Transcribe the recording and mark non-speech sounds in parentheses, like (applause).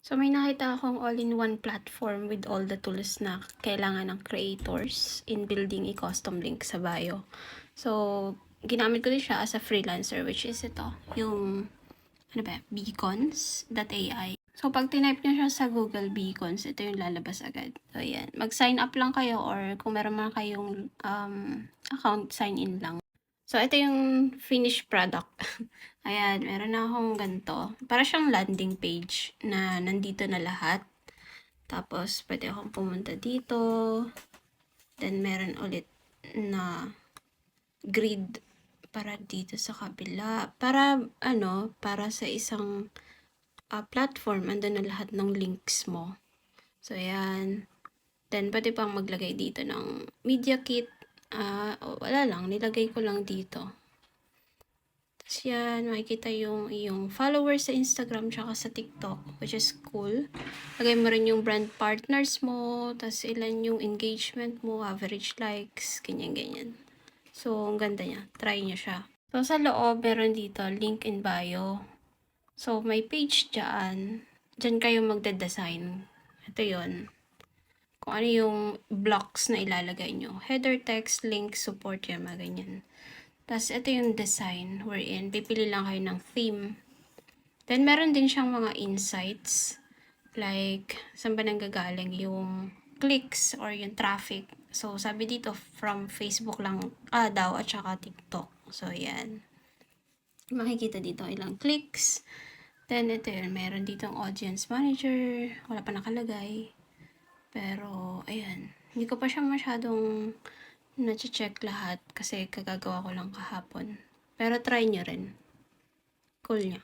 So, may nakita akong all-in-one platform with all the tools na kailangan ng creators in building a custom link sa bio. So, ginamit ko din siya as a freelancer, which is ito, yung, ano ba, beacons.ai. So, pag tinype nyo siya sa Google Beacons, ito yung lalabas agad. So, yan. Mag-sign up lang kayo or kung meron man kayong um, account, sign in lang. So, ito yung finished product. (laughs) Ayan, meron na akong ganito. Para siyang landing page na nandito na lahat. Tapos, pwede akong pumunta dito. Then, meron ulit na grid para dito sa kabila. Para, ano, para sa isang ah, platform, andun na lahat ng links mo. So, ayan. Then, pwede pang maglagay dito ng media kit. Ah, o, wala lang, nilagay ko lang dito. Tapos yan, makikita yung yung followers sa Instagram tsaka sa TikTok, which is cool. Lagay mo rin yung brand partners mo, tapos ilan yung engagement mo, average likes, ganyan-ganyan. So, ang ganda niya. Try niyo siya. So, sa loob, meron dito, link in bio. So, may page dyan. Dyan kayo magde-design. Ito yon kung ano yung blocks na ilalagay nyo. Header text, link, support, yan, mga ganyan. Tapos, ito yung design wherein pipili lang kayo ng theme. Then, meron din siyang mga insights. Like, saan ba nanggagaling yung clicks or yung traffic. So, sabi dito, from Facebook lang ah, daw at saka TikTok. So, yan. Makikita dito ilang clicks. Then, ito yun. Meron ditong audience manager. Wala pa nakalagay. Pero, ayan. Hindi ko pa siya masyadong na-check lahat kasi kagagawa ko lang kahapon. Pero try nyo rin. Cool niya.